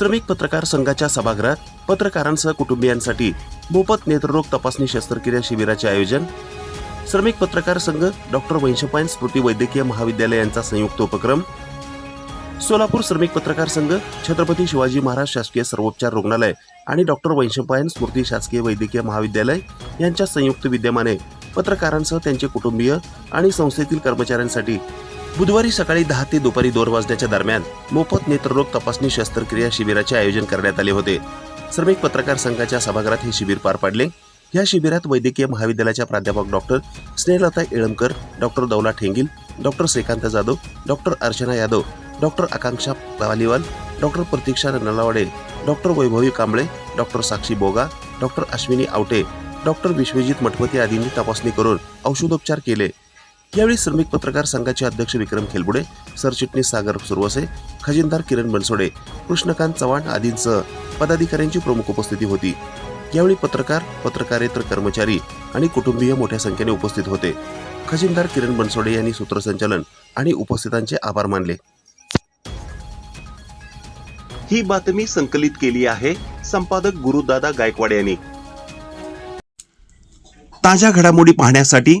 श्रमिक पत्रकार संघाच्या सभागृहात पत्रकारांसह कुटुंबियांसाठी मोफत नेत्ररोग तपासणी शस्त्रक्रिया शिबिराचे आयोजन श्रमिक पत्रकार संघ डॉक्टर वैशंपायन स्मृती वैद्यकीय महाविद्यालय यांचा संयुक्त उपक्रम सोलापूर श्रमिक पत्रकार संघ छत्रपती शिवाजी महाराज शासकीय सर्वोपचार रुग्णालय आणि डॉक्टर वैशंपायन स्मृती शासकीय वैद्यकीय महाविद्यालय यांच्या संयुक्त विद्यमाने पत्रकारांसह त्यांचे कुटुंबीय आणि संस्थेतील कर्मचाऱ्यांसाठी बुधवारी सकाळी दहा ते दुपारी दोन वाजण्याच्या दरम्यान मोफत नेत्ररोग तपासणी शस्त्रक्रिया शिबिराचे आयोजन करण्यात आले होते. श्रमिक पत्रकार संघाच्या सभागृहात हे शिबिर पार पाडले. या शिबिरात वैद्यकीय महाविद्यालयाच्या प्राध्यापक doctor Snehalata Yelamkar doctor Daula Thengil doctor Shrikant Jadhav doctor Archana Yadav doctor Akanksha Paliwal doctor Pratiksha Nalawade doctor Vaibhavi Kamble doctor Sakshi Boga doctor Ashwini Awate doctor Vishwajit Mathpati आदींनी तपासणी करून औषधोपचार केले. यावेळी श्रमिक पत्रकार संघाचे अध्यक्ष विक्रम खेलबुडे सरचिटणीस सागर सुरवसे खजिनदार किरण बनसोडे कृष्णकांत चव्हाण आदींसह पदाधिकाऱ्यांची प्रमुख उपस्थिती होती. यावेळी पत्रकार पत्रकारेतर कर्मचारी आणि कुटुंबीय मोठ्या संख्येने उपस्थित होते. खजिनदार किरण बनसोडे यांनी सूत्रसंचालन आणि उपस्थितांचे आभार मानले. ही बातमी संकलित केली आहे संपादक गुरुदादा गायकवाड यांनी. ताज्या घडामोडी पाहण्यासाठी